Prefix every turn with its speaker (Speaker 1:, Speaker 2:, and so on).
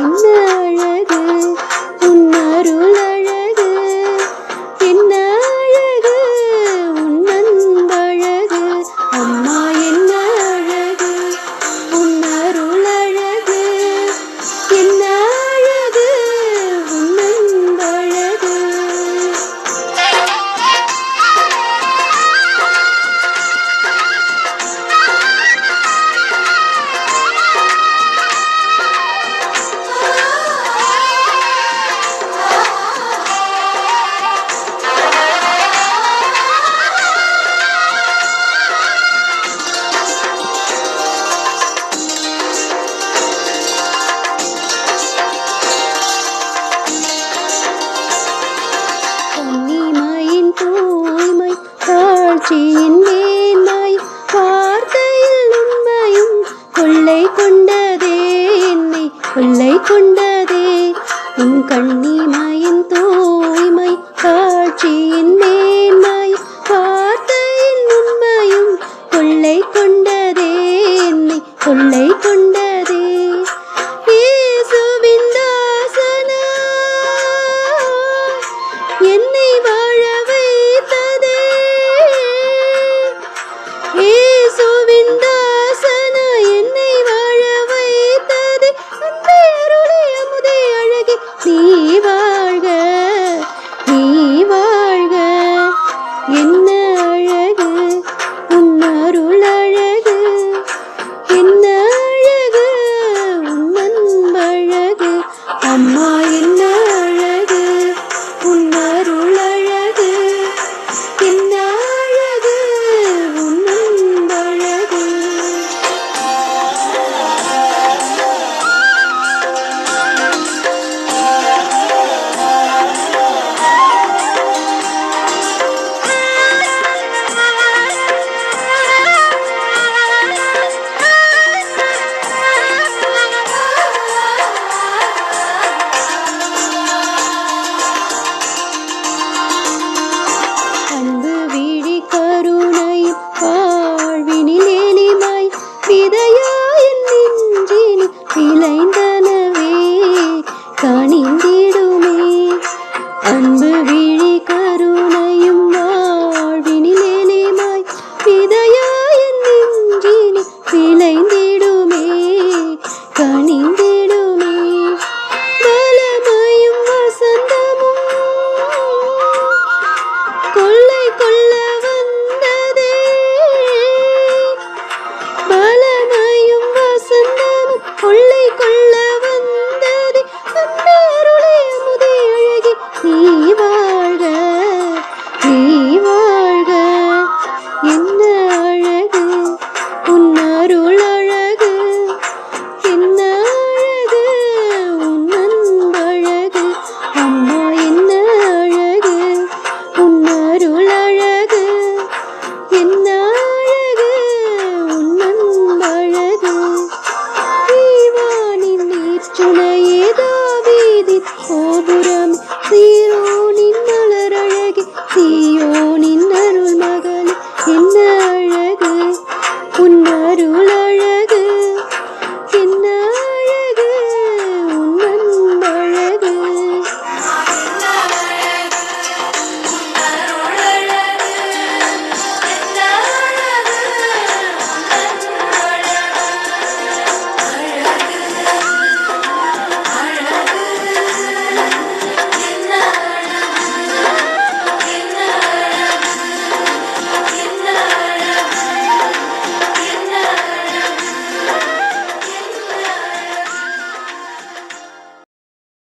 Speaker 1: 那热 காட்சியின் வேந்தாய் வார்த்தையில் உண்மையும் கொள்ளை கொண்டதே என்னை கொள்ளை கொண்டதே. உன் கண்ணி Liebe. நம்புவேன் see